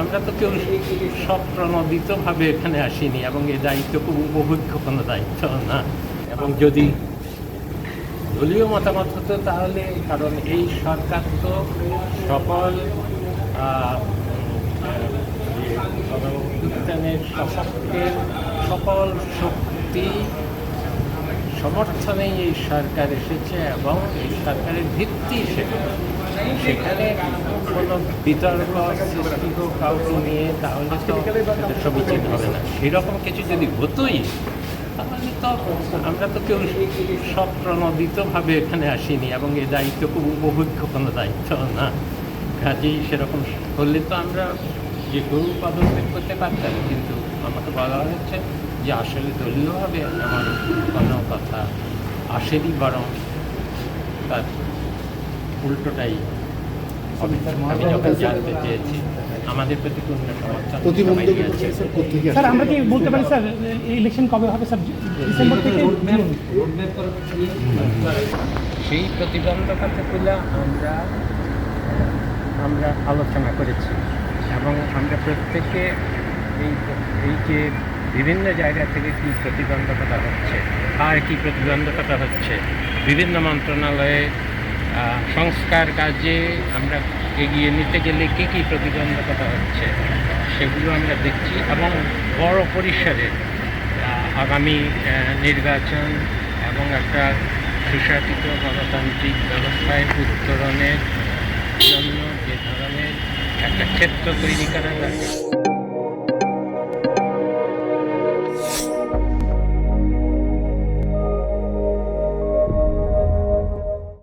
আমরা তো কেউ স্বপ্রণোদিতভাবে এখানে আসিনি এবং এই দায়িত্ব খুব উপভোগ্য কোনো দায়িত্ব না। এবং যদি দলীয় মতামত হতো তাহলে, কারণ এই সরকার তো সকল সপক্ষের সকল শক্তি সমর্থনেই এই সরকার এসেছে এবং এই সরকারের ভিত্তি সেখানে। সেখানে কোনো বিতর্ক সৃষ্টি কাউকে নিয়ে, তাহলে তো সমীচীন হবে না। সেরকম কিছু যদি হতোই, তাহলে তো আমরা তো কেউ স্বপ্রণোদিতভাবে এখানে আসিনি এবং এই দায়িত্ব খুব উপভোগ্য কোনো দায়িত্ব না। কাজেই সেরকম হলে তো আমরা যে কোনো পদক্ষেপ করতে পারতাম, কিন্তু আমাকে বলা হচ্ছে যে আসলে দলীয়ভাবে এমন কোনো কথা আসেনি বরং তার উল্টোটাই আমি যখন জানতে চেয়েছি আমাদের প্রতি পূর্ণ সমর্থন স্যার আমরা কি বলতে পারি স্যার ইলেকশন কবে হবে স্যার? ডিসেম্বর থেকে? সেই প্রতিবন্ধকতাগুলো আমরা আমরা আলোচনা করেছি এবং আমরা প্রত্যেকে এই এই যে বিভিন্ন জায়গা থেকে কী প্রতিবন্ধকতা হচ্ছে? আর কি প্রতিবন্ধকতা হচ্ছে? বিভিন্ন মন্ত্রণালয়ে সংস্কার কাজে আমরা এগিয়ে নিতে গেলে কী কী প্রতিবন্ধকতা হচ্ছে সেগুলো আমরা দেখছি এবং বড় পরিসরে আগামী নির্বাচন এবং একটা সুশাসিত গণতান্ত্রিক ব্যবস্থায় উত্তরণের জন্য যে ধরনের একটা ক্ষেত্র তৈরি করা দরকার